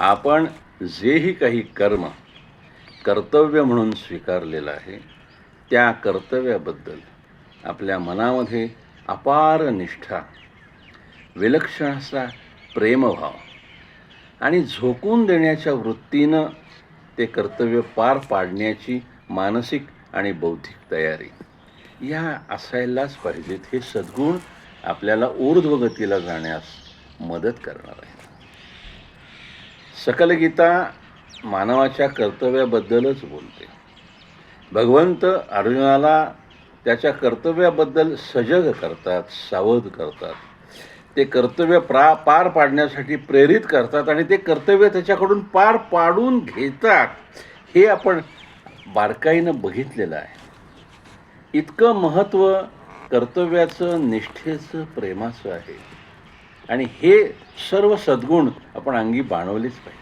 आपण जेही काही कर्म कर्तव्य म्हणून स्वीकारलेलं आहे त्या कर्तव्याबद्दल आपल्या मनामध्ये अपार निष्ठा विलक्षण असा प्रेमभाव आणि झोकून देण्याच्या वृत्तीनं ते कर्तव्य पार पाडण्याची मानसिक आणि बौद्धिक तयारी. या असायलाच पाहिजेत हे सद्गुण आपल्याला ऊर्ध्वगतीला जाण्यास मदत करणार आहे सकलगीता मानवाच्या कर्तव्याबद्दलच बोलते. भगवंत अर्जुनाला त्याच्या कर्तव्याबद्दल सजग करतात सावध करतात. ते कर्तव्य प्रा पार पाडण्यासाठी प्रेरित करतात आणि ते कर्तव्य त्याच्याकडून पार पाडून घेतात हे आपण बारकाईनं बघितलेलं आहे. इतकं महत्त्व कर्तव्याचं निष्ठेचं प्रेमाचं आहे. आणि हे सर्व सद्गुण आपण अंगी बाणवलेच पाहिजे.